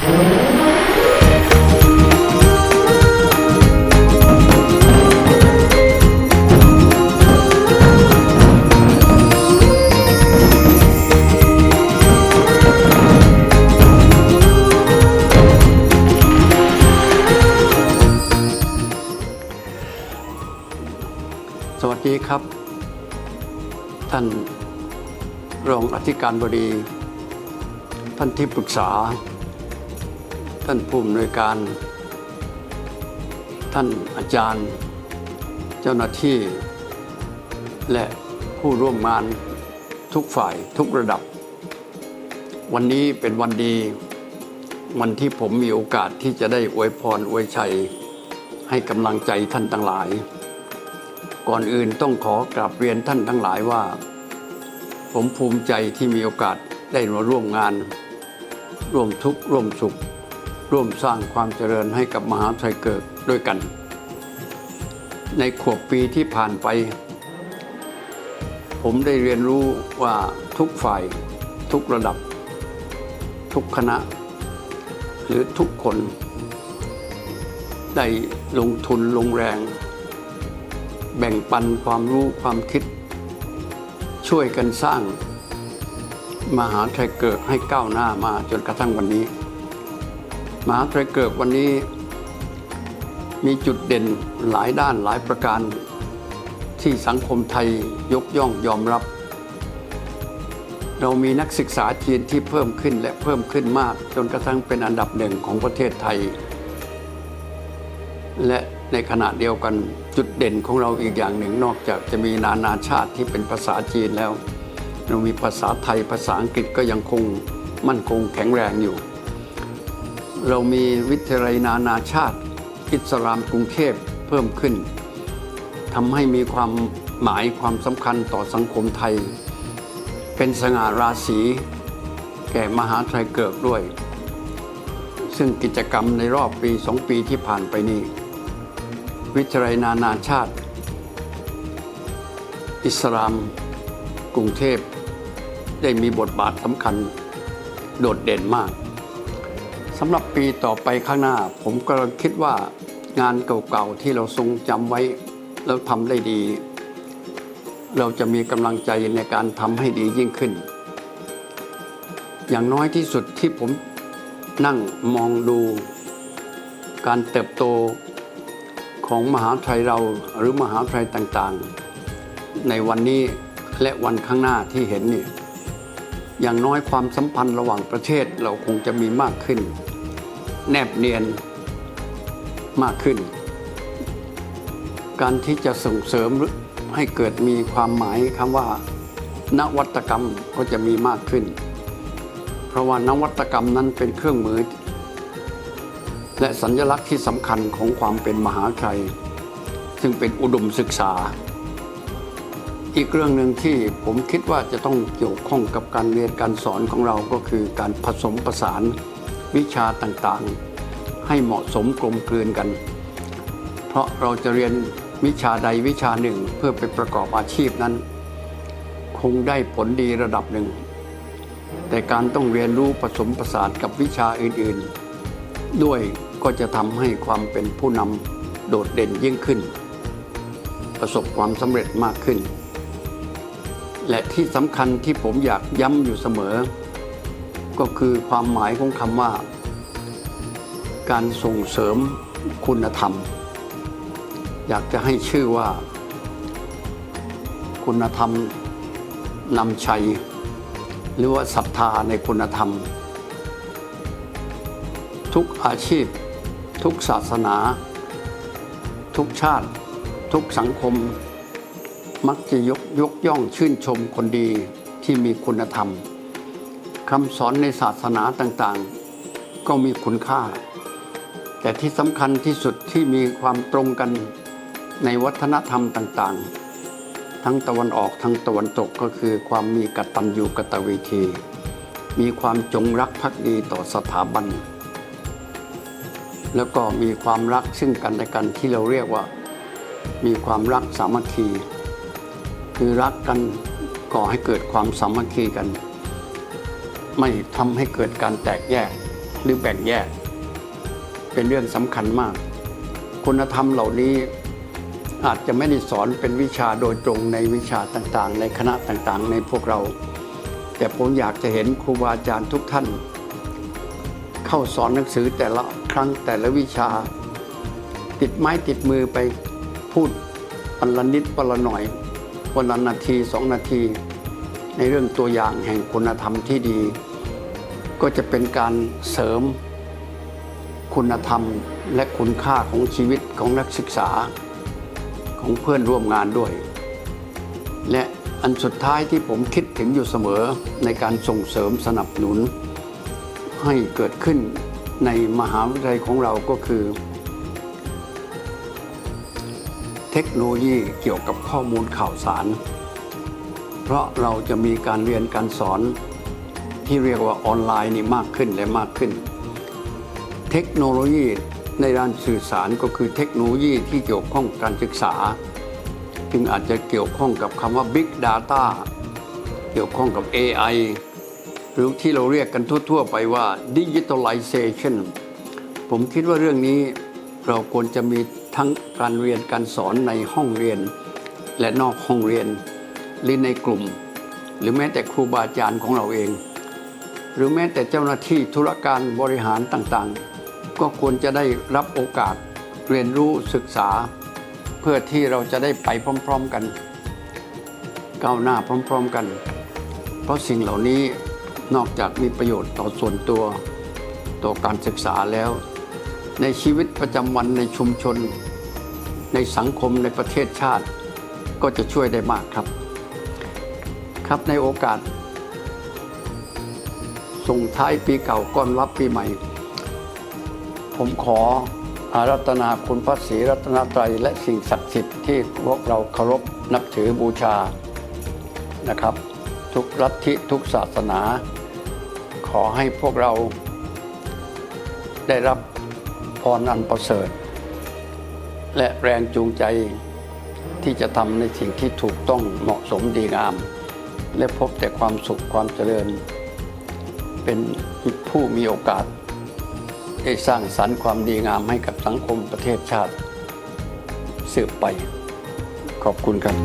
สวัสดีครับ ท่านรองอธิการบดี ท่านที่ปรึกษา ท่านผู้อำนวยการ ท่านอาจารย์ เจ้าหน้าที่ และผู้ร่วมงานทุกฝ่ายทุกระดับ วันนี้เป็นวันดี วันที่ผมมีโอกาสที่จะได้อวยพรอวยชัย ให้กำลังใจท่านทั้งหลาย ก่อนอื่นต้องขอกราบเรียนท่านทั้งหลายว่า ผมภูมิใจที่มีโอกาสได้มาร่วมงาน ร่วมทุกข์ร่วมสุข ร่วมสร้างความเจริญให้กับมหาไทยเกิดด้วยกัน ในขวบปีที่ผ่านไป ผมได้เรียนรู้ว่าทุกฝ่าย ทุกระดับ ทุกคณะ หรือทุกคน ได้ลงทุนลงแรง แบ่งปันความรู้ความคิด ช่วยกันสร้างมหาไทยเกิดให้ก้าวหน้ามาจนกระทั่งวันนี้ มหาไทยเกิดวันนี้มีจุดเด่นหลายด้านหลายประการ ที่สังคมไทยยกย่องยอมรับ เรามีนักศึกษาจีนที่เพิ่มขึ้นและเพิ่มขึ้นมาก จนกระทั่งเป็นอันดับหนึ่งของประเทศไทย และในขณะเดียวกันจุดเด่นของเราอีกอย่างหนึ่งนอกจากจะมีนานาชาติที่เป็นภาษาจีนแล้ว เรามีภาษาไทยภาษาอังกฤษก็ยังคงมั่นคงแข็งแรงอยู่ เรามีวิทยาลัยนานาชาติ อิสลามกรุงเทพเพิ่มขึ้นทำให้มีความหมายความสำคัญต่อสังคมไทย เป็นสง่าราศีแก่มหาไทยเกิดด้วย ซึ่งกิจกรรมในรอบปีสองปีที่ผ่านไปนี้ วิทยาลัยนานาชาติ อิสลามกรุงเทพได้มีบทบาทสำคัญโดดเด่นมาก สำหรับปีต่อไปข้างหน้า ผมก็คิดว่างานเก่าๆที่เราทรงจำไว้ แล้วทำได้ดี เราจะมีกำลังใจในการทำให้ดียิ่งขึ้น อย่างน้อยที่สุดที่ผมนั่งมองดู การเติบโตของมหาไทยเราหรือมหาไทยต่างๆ ในวันนี้และวันข้างหน้าที่เห็นนี่อย่างน้อยความสัมพันธ์ระหว่างประเทศเราคงจะมีมากขึ้น แนบเนียนมากขึ้น การที่จะส่งเสริมให้เกิดมีความหมายคำว่า นวัตกรรมก็จะมีมากขึ้น เพราะว่านวัตกรรมนั้นเป็นเครื่องมือ และสัญลักษณ์ที่สำคัญของความเป็นมหาไทยซึ่งเป็นอุดมศึกษา อีกเรื่องหนึ่งที่ผมคิดว่าจะต้องเกี่ยวข้องกับการเรียนการสอนของเราก็คือการผสมผสาน วิชาต่างๆ ให้เหมาะสมกลมกลืนกัน เพราะเราจะเรียนวิชาใดวิชาหนึ่งเพื่อไปประกอบอาชีพนั้น คงได้ผลดีระดับหนึ่ง แต่การต้องเรียนรู้ผสมผสานกับวิชาอื่นๆ ด้วยก็จะทำให้ความเป็นผู้นำโดดเด่นยิ่งขึ้น ประสบความสำเร็จมากขึ้น และที่สำคัญที่ผมอยากย้ำอยู่เสมอ ก็คือความหมายของคำว่า การส่งเสริมคุณธรรม อยากจะให้ชื่อว่า คุณธรรมนำชัย หรือว่าศรัทธาในคุณธรรม ทุกอาชีพ ทุกศาสนา ทุกชาติ ทุกสังคม มักจะยกยกย่องชื่นชมคนดีที่มีคุณธรรม คำสอนในศาสนาต่างๆ ก็มีคุณค่า แต่ที่สำคัญที่สุดที่มีความตรงกันในวัฒนธรรมต่างๆ ทั้งตะวันออกทั้งตะวันตกก็คือความมีกตัญญูกตเวที มีความจงรักภักดีต่อสถาบัน แล้วก็มีความรักซึ่งกันและกันที่เราเรียกว่า มีความรักสามัคคี คือรักกันก่อให้เกิดความสามัคคีกัน ไม่ทำให้เกิดการแตกแยกหรือแบ่งแยก เป็นเรื่องสำคัญมาก คุณธรรมเหล่านี้อาจจะไม่ได้สอนเป็นวิชาโดยตรงในวิชาต่างๆ ในคณะต่างๆ ในพวกเรา แต่ผมอยากจะเห็นครูบาอาจารย์ทุกท่าน เข้าสอนหนังสือแต่ละครั้งแต่ละวิชา ติดไม้ติดมือไปพูดวันละนิดวันละหน่อยวันละนาทีสองนาที ในเรื่องตัวอย่างแห่งคุณธรรมที่ดี ก็จะเป็นการเสริมคุณธรรมและคุณค่าของชีวิตของนักศึกษาของเพื่อนร่วมงานด้วย และอันสุดท้ายที่ผมคิดถึงอยู่เสมอในการส่งเสริมสนับสนุน ให้เกิดขึ้นในมหาวิทยาลัยของเราก็คือ เทคโนโลยีเกี่ยวกับข้อมูลข่าวสาร เพราะเราจะมีการเรียนการสอนที่เรียกว่าออนไลน์นี่มากขึ้นและมากขึ้น เทคโนโลยีในด้านสื่อสารก็คือเทคโนโลยีที่เกี่ยวข้องกับการศึกษา จึงอาจจะเกี่ยวข้องกับคำว่า Big Data เกี่ยวข้องกับ AI หรือที่เราเรียกกันทั่ว ๆ ไปว่า Digitalization ผมคิดว่าเรื่องนี้เราควรจะมีทั้งการเรียนการสอนในห้องเรียน และนอกห้องเรียน หรือในกลุ่ม หรือแม้แต่ครูบาอาจารย์ของเราเอง หรือแม้แต่เจ้าหน้าที่ธุรการบริหารต่างๆ ก็ควรจะได้รับโอกาสเรียนรู้ศึกษา เพื่อที่เราจะได้ไปพร้อมๆกัน ก้าวหน้าพร้อม ๆกัน เพราะสิ่งเหล่านี้นอกจากมีประโยชน์ต่อส่วนตัวต่อการศึกษาแล้ว ในชีวิตประจำวันในชุมชน ในสังคมในประเทศชาติ ก็จะช่วยได้มากครับ ครับในโอกาส ส่งท้ายปีเก่าก้อนรับปีใหม่ ผมขออารัตนาคุณพระศรีรัตนตรัยและสิ่งศักดิ์สิทธิ์ที่พวกเราเคารพนับถือบูชานะครับ ทุกลัทธิทุกศาสนา ขอให้พวกเราได้รับพรอันประเสริฐ และแรงจูงใจที่จะทำในสิ่งที่ถูกต้องเหมาะสมดีงาม และพบแต่ความสุขความเจริญ เป็นผู้มีโอกาส ได้สร้างสรรค์ความดีงามให้กับสังคมประเทศชาติสืบไป ขอบคุณครับ